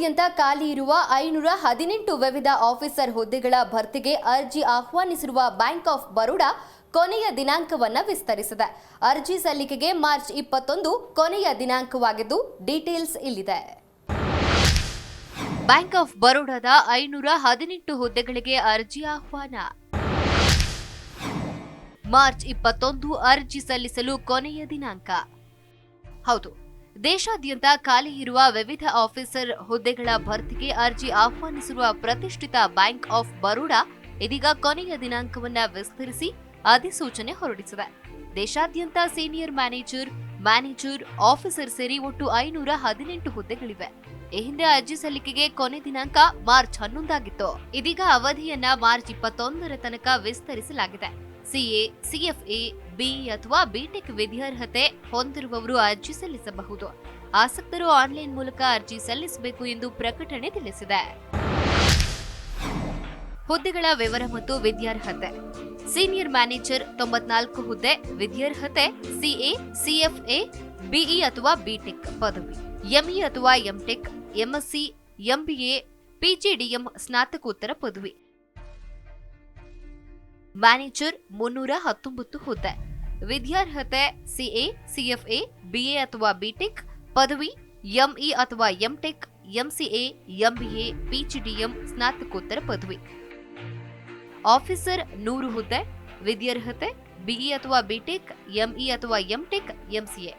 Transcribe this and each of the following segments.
ದೇಶಾದ್ಯಂತ ಖಾಲಿ ಇರುವ ಐನೂರ ಹದಿನೆಂಟು ವಿವಿಧ ಆಫೀಸರ್ ಹುದ್ದೆಗಳ ಭರ್ತಿಗೆ ಅರ್ಜಿ ಆಹ್ವಾನಿಸಿರುವ ಬ್ಯಾಂಕ್ ಆಫ್ ಬರೋಡಾ ಕೊನೆಯ ದಿನಾಂಕವನ್ನ ವಿಸ್ತರಿಸಿದೆ. ಅರ್ಜಿ ಸಲ್ಲಿಕೆಗೆ ಮಾರ್ಚ್ ಇಪ್ಪತ್ತೊಂದು ಕೊನೆಯ ದಿನಾಂಕವಾಗಿದ್ದು, ಡೀಟೇಲ್ಸ್ ಇಲ್ಲಿದೆ. ಬ್ಯಾಂಕ್ ಆಫ್ ಬರೋಡಾದ ಐನೂರ ಹದಿನೆಂಟು ಹುದ್ದೆಗಳಿಗೆ ಅರ್ಜಿ ಆಹ್ವಾನ. ಮಾರ್ಚ್ ಇಪ್ಪತ್ತೊಂದು ಅರ್ಜಿ ಸಲ್ಲಿಸಲು ಕೊನೆಯ ದಿನಾಂಕ. ಹೌದು ದೇಶಾದ್ಯಂತ ಖಾಲಿ ಇರುವ ವಿವಿಧ ಆಫೀಸರ್ ಹುದ್ದೆಗಳ ಭರ್ತಿಗೆ ಅರ್ಜಿ ಆಹ್ವಾನಿಸಿರುವ ಪ್ರತಿಷ್ಠಿತ ಬ್ಯಾಂಕ್ ಆಫ್ ಬರೋಡಾ ಇದೀಗ ಕೊನೆಯ ದಿನಾಂಕವನ್ನ ವಿಸ್ತರಿಸಿ ಅಧಿಸೂಚನೆ ಹೊರಡಿಸಿದೆ. ದೇಶಾದ್ಯಂತ ಸೀನಿಯರ್ ಮ್ಯಾನೇಜರ್ ಮ್ಯಾನೇಜರ್, ಆಫೀಸರ್ ಸೇರಿ ಒಟ್ಟು ಐನೂರ ಹದಿನೆಂಟು ಹುದ್ದೆಗಳಿವೆ. ಈ ಹಿಂದೆ ಅರ್ಜಿ ಸಲ್ಲಿಕೆಗೆ ಕೊನೆ ದಿನಾಂಕ ಮಾರ್ಚ್ ಹನ್ನೊಂದಾಗಿತ್ತು. ಇದೀಗ ಅವಧಿಯನ್ನ ಮಾರ್ಚ್ ಇಪ್ಪತ್ತೊಂದರ ತನಕ ವಿಸ್ತರಿಸಲಾಗಿದೆ. ಸಿಎ ಸಿಎಫ್ಎ ಬಿ ಅಥವಾ ಬಿಟೆಕ್ ವಿದ್ಯಾರ್ಹತೆ ಹೊಂದಿರುವವರು ಅರ್ಜಿ ಸಲ್ಲಿಸಬಹುದು. ಆಸಕ್ತರು ಆನ್ಲೈನ್ ಮೂಲಕ ಅರ್ಜಿ ಸಲ್ಲಿಸಬೇಕು ಎಂದು ಪ್ರಕಟಣೆ ತಿಳಿಸಿದೆ. ಹುದ್ದೆಗಳ ವಿವರ ಮತ್ತು ವಿದ್ಯಾರ್ಹತೆ. ಸೀನಿಯರ್ ಮ್ಯಾನೇಜರ್ ತೊಂಬತ್ನಾಲ್ಕು ಹುದ್ದೆ, ವಿದ್ಯಾರ್ಹತೆ, ಸಿಎ, ಸಿಎಫ್ಎ, ಬಿಇ ಅಥವಾ ಬಿಟೆಕ್ ಪದವಿ. ಎಂಇ ಅಥವಾ ಎಂಟೆಕ್ ಎಂಎಸ್ಸಿ ಎಂಬಿಎ ಪಿಜಿಡಿಎಂ ಸ್ನಾತಕೋತ್ತರ ಪದವಿ. ಮ್ಯಾನೇಜರ್ ಮುನ್ನೂರ ಹತ್ತೊಂಬತ್ತು ಹುದ್ದೆ ವಿದ್ಯಾರ್ಹತೆ ಸಿಎ ಸಿಎಫ್ಎ ಬಿಎ ಅಥವಾ ಬಿಟೆಕ್ ಪದವಿ ಎಂಇ ಅಥವಾ ಎಂಟೆಕ್ ಎಂಸಿಎ ಎಂಬಿಎ ಪಿಜಿಡಿಎಂ ಸ್ನಾತಕೋತ್ತರ ಪದವಿ. ಆಫೀಸರ್ ನೂರು ಹುದ್ದೆ ವಿದ್ಯಾರ್ಹತೆ ಬಿಇ ಅಥವಾ ಬಿಟೆಕ್ ಎಂಇ ಅಥವಾ ಎಂಟೆಕ್ ಎಂಸಿಎ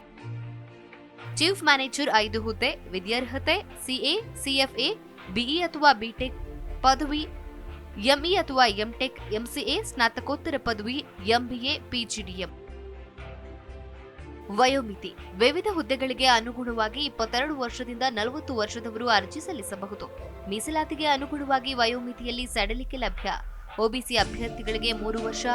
ಚೀಫ್ ಮ್ಯಾನೇಜರ್ ಐದು ಹುದ್ದೆ ವಿದ್ಯಾರ್ಹತೆ ಸಿಎ ಸಿಎಫ್ಎ ಬಿಇ ಅಥವಾ ಬಿಟೆಕ್ ಪದವಿ ಎಂಇ ಅಥವಾ ಎಂಟೆಕ್, ಎಂಸಿಎ, ಸ್ನಾತಕೋತ್ತರ ಪದವಿ, ಎಂಬಿಎ, ಪಿಜಿಡಿಎಂ. ವಯೋಮಿತಿ. ವಿವಿಧ ಹುದ್ದೆಗಳಿಗೆ ಅನುಗುಣವಾಗಿ ಇಪ್ಪತ್ತೆರಡು ವರ್ಷದಿಂದ ನಲವತ್ತು ವರ್ಷದವರು ಅರ್ಜಿ ಸಲ್ಲಿಸಬಹುದು. ಮೀಸಲಾತಿಗೆ ಅನುಗುಣವಾಗಿ ವಯೋಮಿತಿಯಲ್ಲಿ ಸಡಿಲಿಕೆ ಲಭ್ಯ. ಒಬಿಸಿ ಅಭ್ಯರ್ಥಿಗಳಿಗೆ ಮೂರು ವರ್ಷ,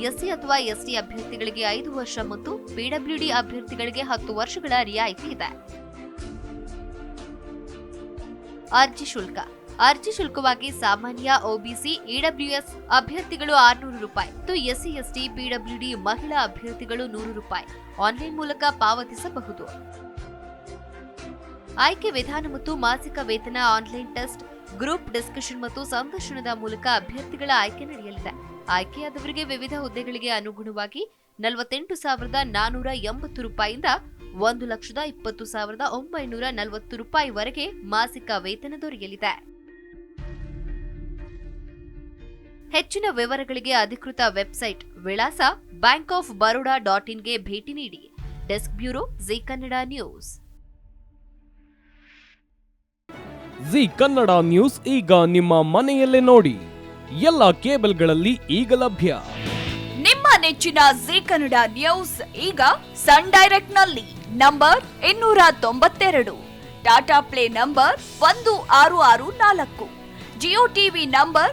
ಎಸ್ಸಿ ಅಥವಾ ಎಸ್ಟಿ ಅಭ್ಯರ್ಥಿಗಳಿಗೆ ಐದು ವರ್ಷ ಮತ್ತು ಪಿಡಬ್ಲ್ಯೂಡಿ ಅಭ್ಯರ್ಥಿಗಳಿಗೆ ಹತ್ತು ವರ್ಷಗಳ ರಿಯಾಯಿತಿ ಇದೆ. ಅರ್ಜಿ ಶುಲ್ಕ. ಅರ್ಜಿ ಶುಲ್ಕವಾಗಿ ಸಾಮಾನ್ಯ ಒಬಿಸಿ, ಇಡಬ್ಲ್ಯೂಎಸ್ ಅಭ್ಯರ್ಥಿಗಳು ಆರ್ನೂರು ರೂಪಾಯಿ. ಮತ್ತು ಎಸ್ಸಿ, ಎಸ್ಟಿ ಪಿಡಬ್ಲ್ಯೂಡಿ ಮಹಿಳಾ ಅಭ್ಯರ್ಥಿಗಳು ನೂರು ರೂಪಾಯಿ. ಆನ್ಲೈನ್ ಮೂಲಕ ಪಾವತಿಸಬಹುದು. ಆಯ್ಕೆ ವಿಧಾನ ಮತ್ತು ಮಾಸಿಕ ವೇತನ ಆನ್ಲೈನ್ ಟೆಸ್ಟ್, ಗ್ರೂಪ್ ಡಿಸ್ಕಷನ್ ಮತ್ತು ಸಂದರ್ಶನದ ಮೂಲಕ ಅಭ್ಯರ್ಥಿಗಳ ಆಯ್ಕೆ ನಡೆಯಲಿದೆ. ಆಯ್ಕೆಯಾದವರಿಗೆ ವಿವಿಧ ಹುದ್ದೆಗಳಿಗೆ ಅನುಗುಣವಾಗಿ ನಲವತ್ತೆಂಟು ಸಾವಿರದ ನಾನೂರ ಎಂಬತ್ತು ರೂಪಾಯಿಯಿಂದ ಒಂದು ಲಕ್ಷದ ಇಪ್ಪತ್ತು ಸಾವಿರದ ಒಂಬೈನೂರ ನಲವತ್ತು ರೂಪಾಯಿವರೆಗೆ ಮಾಸಿಕ ವೇತನ ದೊರೆಯಲಿದೆ. ಹೆಚ್ಚಿನ ವಿವರಗಳಿಗೆ ಅಧಿಕೃತ ವೆಬ್ಸೈಟ್ ವಿಳಾಸ ಬ್ಯಾಂಕ್ ಆಫ್ ಬರೋಡಾ ಡಾಟ್ ಇನ್ಗೆ ಭೇಟಿ ನೀಡಿ. Desk bureau Zee Kannada news. Zee Kannada news ಈಗ ನಿಮ್ಮ ಮನೆಯಲ್ಲೇ ನೋಡಿ. ಎಲ್ಲ ಕೇಬಲ್ಗಳಲ್ಲಿ ಈಗ ಲಭ್ಯ. ನಿಮ್ಮ ನೆಚ್ಚಿನ ಜಿ ಕನ್ನಡ ನ್ಯೂಸ್ ಈಗ ಸನ್ ಡೈರೆಕ್ಟ್ನಲ್ಲಿ ನಂಬರ್ ಇನ್ನೂರ ತೊಂಬತ್ತೆರಡು ಟಾಟಾ ಪ್ಲೇ ನಂಬರ್ ಒಂದು ಆರು ಆರು ನಾಲ್ಕು ಜಿಯೋ ಟಿವಿ ನಂಬರ್